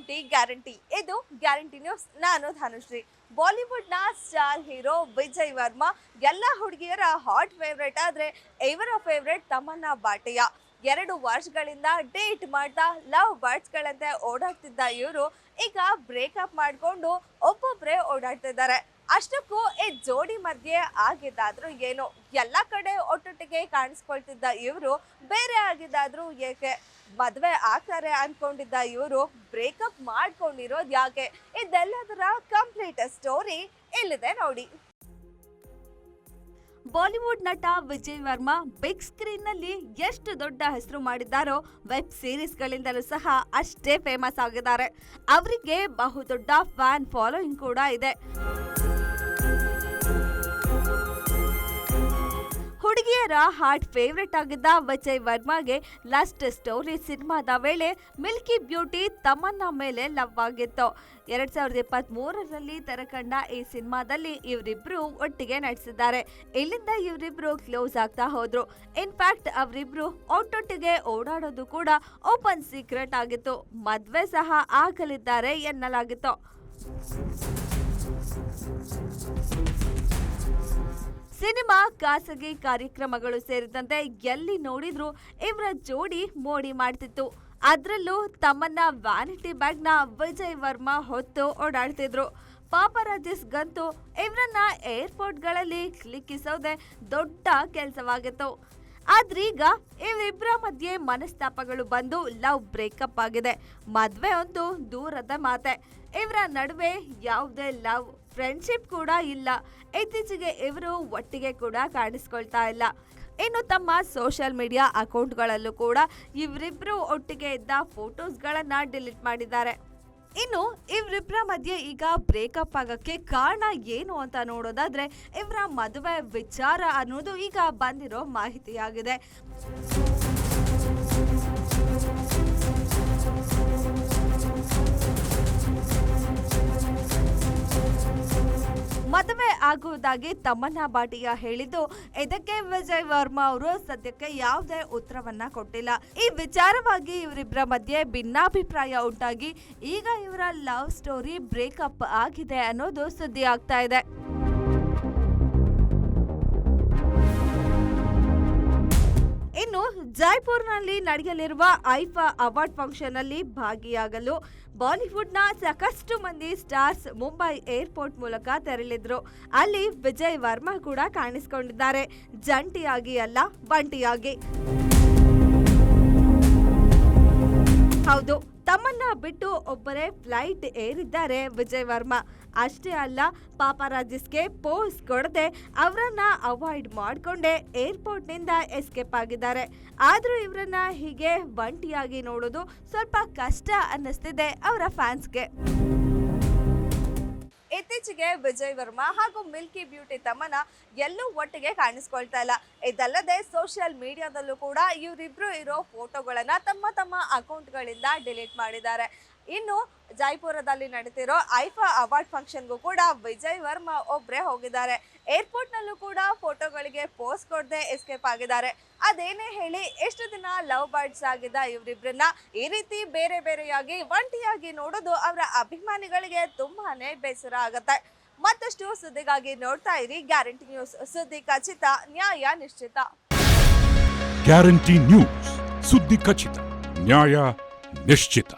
Guarantee ಇದು guarantee news ನಾನು ಧನುಶ್ರೀ. ಬಾಲಿವುಡ್ನ ಸ್ಟಾರ್ ಹೀರೋ ವಿಜಯ್ ವರ್ಮಾ. ಎಲ್ಲ ಹುಡುಗಿಯರ ಹಾಟ್ ಫೇವ್ರೇಟ್ ಆದ್ರೆ ಇವರ ಫೇವ್ರೇಟ್ ತಮನ್ನಾ ಬಾಟಿಯ ಎರಡು ವರ್ಷಗಳಿಂದ ಡೇಟ್ ಮಾಡ್ತಾ ಲವ್ ಬರ್ಡ್ಸ್ಗಳಂತೆ ಓಡಾಡ್ತಿದ್ದ ಇವರು ಈಗ ಬ್ರೇಕಪ್ ಮಾಡಿಕೊಂಡು ಒಬ್ಬೊಬ್ಬರೇ ಓಡಾಡ್ತಿದ್ದಾರೆ. ಅಷ್ಟಕ್ಕೂ ಈ ಜೋಡಿ ಮಧ್ಯೆ ಆಗಿದ್ದಾದ್ರೂ ಏನು ಎಲ್ಲ ಕಡೆ ಒಟ್ಟೊಟ್ಟಿಗೆ ಕಾಣಿಸ್ಕೊಳ್ತಿದ್ದ ಇವರು, ಬೇರೆ ಆಗಿದ್ದಾದ್ರೂ ಏಕೆ ಮದುವೆ ಆಗ್ತಾರೆ ಅನ್ಕೊಂಡಿದ್ದ ಇವರು ಬ್ರೇಕಪ್ ಮಾಡ್ಕೊಂಡಿರೋದು ಯಾಕೆ? ಇದೆಲ್ಲದರ ಕಂಪ್ಲೀಟ್ ಸ್ಟೋರಿ ಇಲ್ಲಿದೆ ನೋಡಿ. ಬಾಲಿವುಡ್ ನಟ ವಿಜಯ್ ವರ್ಮಾ ಬಿಗ್ ಸ್ಕ್ರೀನ್ನಲ್ಲಿ ಎಷ್ಟು ದೊಡ್ಡ ಹೆಸರು ಮಾಡಿದ್ದಾರೋ ವೆಬ್ ಸೀರೀಸ್ಗಳಿಂದಲೂ ಸಹ ಅಷ್ಟೇ ಫೇಮಸ್ ಆಗಿದ್ದಾರೆ. ಅವರಿಗೆ ಬಹುದೊಡ್ಡ ಫ್ಯಾನ್ ಫಾಲೋಯಿಂಗ್ ಕೂಡ ಇದೆ. ಹುಡುಗಿಯರ ಹಾರ್ಟ್ ಫೇವ್ರೆಟ್ ಆಗಿದ್ದ ವಿಜಯ್ ವರ್ಮಾಗೆ ಲಸ್ಟ್ ಸ್ಟೋರಿ ಸಿನಿಮಾದ ವೇಳೆ ಮಿಲ್ಕಿ ಬ್ಯೂಟಿ ತಮನ್ನ ಮೇಲೆ ಲವ್ ಆಗಿತ್ತು. ಎರಡ್ ಸಾವಿರದ ಇಪ್ಪತ್ತ್ ಮೂರರಲ್ಲಿ ತೆರೆಕಂಡ ಈ ಸಿನಿಮಾದಲ್ಲಿ ಇವರಿಬ್ರು ಒಟ್ಟಿಗೆ ನಟಿಸಿದ್ದಾರೆ. ಇಲ್ಲಿಂದ ಇವರಿಬ್ರು ಕ್ಲೋಸ್ ಆಗ್ತಾ ಹೋದ್ರು. ಇನ್ಫ್ಯಾಕ್ಟ್ ಅವರಿಬ್ರು ಒಟ್ಟೊಟ್ಟಿಗೆ ಓಡಾಡೋದು ಕೂಡ ಓಪನ್ ಸೀಕ್ರೆಟ್ ಆಗಿತ್ತು. ಮದ್ವೆ ಸಹ ಆಗಲಿದ್ದಾರೆ ಎನ್ನಲಾಗಿತ್ತು. ಸಿನಿಮಾ, ಖಾಸಗಿ ಕಾರ್ಯಕ್ರಮಗಳು ಸೇರಿದಂತೆ ಎಲ್ಲಿ ನೋಡಿದ್ರು ಇವರ ಜೋಡಿ ಮೋಡಿ ಮಾಡ್ತಿತ್ತು. ಅದರಲ್ಲೂ ತಮ್ಮನ್ನ ವ್ಯಾನಿಟಿ ಬ್ಯಾಗ್ನ ವಿಜಯ್ ವರ್ಮಾ ಹೊತ್ತು ಓಡಾಡ್ತಿದ್ರು. ಪಾಪರಾಜಿಸ್ಗಂತೂ ಇವರನ್ನ ಏರ್ಪೋರ್ಟ್ಗಳಲ್ಲಿ ಕ್ಲಿಕ್ಕಿಸೋದೆ ದೊಡ್ಡ ಕೆಲಸವಾಗಿತ್ತು. ಆದ್ರೀಗ ಇವರಿಬ್ಬರ ಮಧ್ಯೆ ಮನಸ್ತಾಪಗಳು ಬಂದು ಲವ್ ಬ್ರೇಕಪ್ ಆಗಿದೆ. ಮದುವೆ ಒಂದು ದೂರದ ಮಾತೆ. ಇವರ ನಡುವೆ ಯಾವುದೇ ಲವ್ ಫ್ರೆಂಡ್ಶಿಪ್ ಕೂಡ ಇಲ್ಲ. ಇತ್ತೀಚೆಗೆ ಇವರು ಒಟ್ಟಿಗೆ ಕೂಡ ಕಾಣಿಸ್ಕೊಳ್ತಾ ಇಲ್ಲ. ಇನ್ನು ತಮ್ಮ ಸೋಷಿಯಲ್ ಮೀಡಿಯಾ ಅಕೌಂಟ್ಗಳಲ್ಲೂ ಕೂಡ ಇವರಿಬ್ಬರು ಒಟ್ಟಿಗೆ ಇದ್ದ ಫೋಟೋಸ್ಗಳನ್ನು ಡಿಲೀಟ್ ಮಾಡಿದ್ದಾರೆ. ಇನ್ನು ಇವರಿಬ್ಬರ ಮಧ್ಯೆ ಈಗ ಬ್ರೇಕಪ್ ಆಗೋಕ್ಕೆ ಕಾರಣ ಏನು ಅಂತ ನೋಡೋದಾದ್ರೆ ಇವರ ಮದುವೆ ವಿಚಾರ ಅನ್ನೋದು ಈಗ ಬಂದಿರೋ ಮಾಹಿತಿಯಾಗಿದೆ. ಮದುವೆ ಆಗುವುದಾಗಿ ತಮ್ಮನ್ನ ಬಾಟಿಯ ಹೇಳಿದ್ದು, ಇದಕ್ಕೆ ವಿಜಯ್ ವರ್ಮಾ ಅವರು ಸದ್ಯಕ್ಕೆ ಯಾವುದೇ ಉತ್ತರವನ್ನ ಕೊಟ್ಟಿಲ್ಲ. ಈ ವಿಚಾರವಾಗಿ ಇವರಿಬ್ಬರ ಮಧ್ಯೆ ಭಿನ್ನಾಭಿಪ್ರಾಯ ಉಂಟಾಗಿ, ಈಗ ಇವರ ಲವ್ ಸ್ಟೋರಿ ಬ್ರೇಕಪ್ ಆಗಿದೆ ಅನ್ನೋದು ಸುದ್ದಿ ಆಗ್ತಾ ಇದೆ. ಇನ್ನು ಜೈಪುರ್ನಲ್ಲಿ ನಡೆಯಲಿರುವ ಐಫಾ ಅವಾರ್ಡ್ ಫಂಕ್ಷನ್ ಅಲ್ಲಿ ಭಾಗಿಯಾಗಲು ಬಾಲಿವುಡ್ನ ಸಾಕಷ್ಟು ಮಂದಿ ಸ್ಟಾರ್ಸ್ ಮುಂಬೈ ಏರ್ಪೋರ್ಟ್ ಮೂಲಕ ತೆರಳಿದ್ರು. ಅಲ್ಲಿ ವಿಜಯ್ ವರ್ಮಾ ಕೂಡ ಕಾಣಿಸಿಕೊಂಡಿದ್ದಾರೆ. ಜಂಟಿಯಾಗಿ ಅಲ್ಲ ಬಂಟಿಯಾಗಿ ಬಿಟ್ಟು ಒಬ್ಬರೇ ಫ್ಲೈಟ್ ಏರಿದ್ದಾರೆ ವಿಜಯ್ ವರ್ಮಾ. ಅಷ್ಟೇ ಅಲ್ಲ ಪಾಪರಾಜಿಸ್ಗೆ ಪೋಸ್ ಕೊಡದೆ ಅವರನ್ನ ಅವಾಯ್ಡ್ ಮಾಡಿಕೊಂಡೇ ಏರ್ಪೋರ್ಟ್ನಿಂದ ಎಸ್ಕೇಪ್ ಆಗಿದ್ದಾರೆ. ಆದರೂ ಇವರನ್ನ ಹೀಗೆ ಬಂಟಿಯಾಗಿ ನೋಡೋದು ಸ್ವಲ್ಪ ಕಷ್ಟ ಅನ್ನಿಸ್ತಿದೆ ಅವರ ಫ್ಯಾನ್ಸ್ಗೆ. ಇತ್ತೀಚೆಗೆ ವಿಜಯ್ ವರ್ಮಾ ಹಾಗೂ ಮಿಲ್ಕಿ ಬ್ಯೂಟಿ ತಮ್ಮನ ಎಲ್ಲೂ ಒಟ್ಟಿಗೆ ಕಾಣಿಸ್ಕೊಳ್ತಾ ಇಲ್ಲ. ಇದಲ್ಲದೆ ಸೋಷಿಯಲ್ ಮೀಡಿಯಾದಲ್ಲೂ ಕೂಡ ಇವರಿಬ್ರು ಇರೋ ಫೋಟೋಗಳನ್ನ ತಮ್ಮ ತಮ್ಮ ಅಕೌಂಟ್ಗಳಿಂದ ಡಿಲೀಟ್ ಮಾಡಿದ್ದಾರೆ. ಇನ್ನು ಜೈಪುರದಲ್ಲಿ ನಡೀತಿರೋ ಐಫಾ ಅವಾರ್ಡ್ ಫಂಕ್ಷನ್ಗೂ ಕೂಡ ವಿಜಯ್ ವರ್ಮಾ ಒಬ್ಬರೇ ಹೋಗಿದ್ದಾರೆ. ಏರ್ಪೋರ್ಟ್ನಲ್ಲೂ ಕೂಡ ಫೋಟೋಗಳಿಗೆ ಪೋಸ್ಟ್ ಕೊಡದೆ ಎಸ್ಕೇಪ್ ಆಗಿದ್ದಾರೆ. ಅದೇನೇ ಹೇಳಿ, ಎಷ್ಟು ದಿನ ಲವ್ ಬರ್ಡ್ಸ್ ಆಗಿದ್ದ ಇವರಿಬ್ರನ್ನ ಈ ರೀತಿ ಬೇರೆ ಬೇರೆಯಾಗಿ ಒಂಟಿಯಾಗಿ ನೋಡೋದು ಅವರ ಅಭಿಮಾನಿಗಳಿಗೆ ತುಂಬಾನೇ ಬೇಸರ ಆಗುತ್ತೆ. ಮತ್ತಷ್ಟು ಸುದ್ದಿಗಾಗಿ ನೋಡ್ತಾ ಇರಿ ಗ್ಯಾರಂಟಿ ನ್ಯೂಸ್. ಸುದ್ದಿ ಖಚಿತ, ನ್ಯಾಯ ನಿಶ್ಚಿತ. ಗ್ಯಾರಂಟಿ ನ್ಯೂಸ್, ಸುದ್ದಿ ಖಚಿತ, ನ್ಯಾಯ ನಿಶ್ಚಿತ.